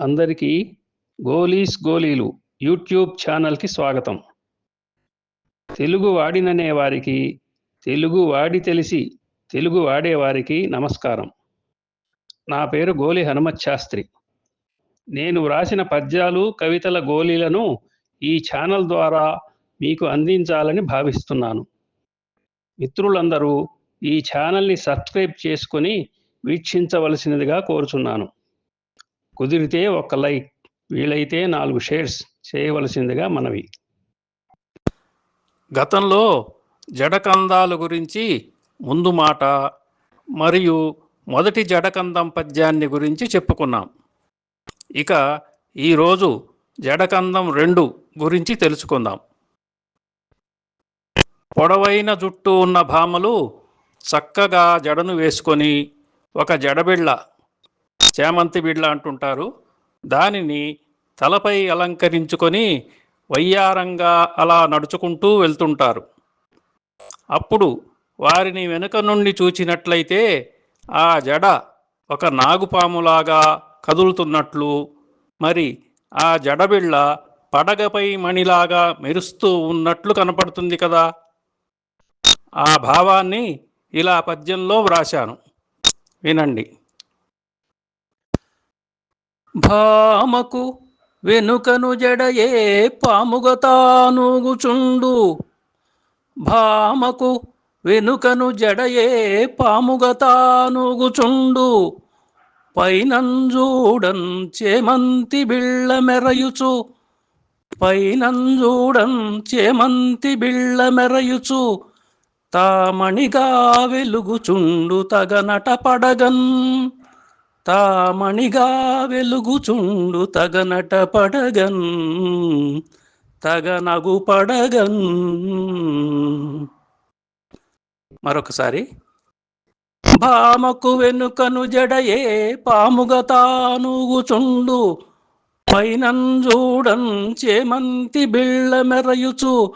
అందరికీ గోలీస్ గోలీలు యూట్యూబ్ ఛానల్కి స్వాగతం. తెలుగు వాడిననే వారికి తెలుగు వాడి తెలిసి తెలుగు వాడేవారికి నమస్కారం. నా పేరు గోలి హనుమత్ శాస్త్రి. నేను వ్రాసిన పద్యాలు కవితల గోలీలను ఈ ఛానల్ ద్వారా మీకు అందించాలని భావిస్తున్నాను. మిత్రులందరూ ఈ ఛానల్ని సబ్స్క్రైబ్ చేసుకొని వీక్షించవలసినదిగా కోరుచున్నాను. కుదిరితే ఒక లైక్ వీలైతే నాలుగు షేర్స్ చేయవలసిందిగా మనవి. గతంలో జడకందాల గురించి ముందు మాట మరియు మొదటి జడకందం పద్యాన్ని గురించి చెప్పుకున్నాం. ఇక ఈరోజు జడకందం రెండు గురించి తెలుసుకుందాం. పొడవైన జుట్టు ఉన్న భామలు చక్కగా జడను వేసుకొని ఒక జడబిళ్ళ చేమంతి బిడ్ల అంటుంటారు. దానిని తలపై అలంకరించుకొని వయ్యారంగా అలా నడుచుకుంటూ వెళ్తుంటారు. అప్పుడు వారిని వెనుక నుండి చూచినట్లయితే ఆ జడ ఒక నాగుపాములాగా కదులుతున్నట్లు మరి ఆ జడబిళ్ళ పడగపై మణిలాగా మెరుస్తూ ఉన్నట్లు కనపడుతుంది కదా. ఆ భావాన్ని ఇలా పద్యంలో వ్రాశాను. వినండి. భామకు వెనుకను జడయే పాముగతానుగుచుండు భామకు వెనుకను జడయే పాముగతానుగుచుండు పైనంజూడం చేమంతి బిళ్ళ మెరయుచు. పైనంజూడం చేమంతి బిళ్ళ మెరయుచు. తామణిగా వెలుగుచుండు తగనట పడగన్ తామణిగా వెలుగుచుండు తగనట పడగన్ తగనగు పడగన్. మరొకసారి. భామకు వెనుకను జడయే పాముగ తానుగుచుండు పైనంజూడం చేమంతి బిళ్ళ మెరయుచు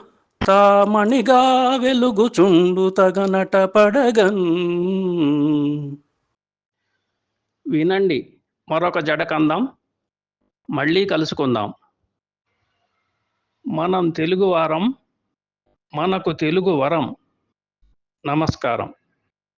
తామణిగా వెలుగుచుండు తగనట పడగన్. వినండి. మరొక జడకందం. మళ్ళీ కలుసుకుందాం. మనం తెలుగు వారం మనకు తెలుగు వరం. నమస్కారం.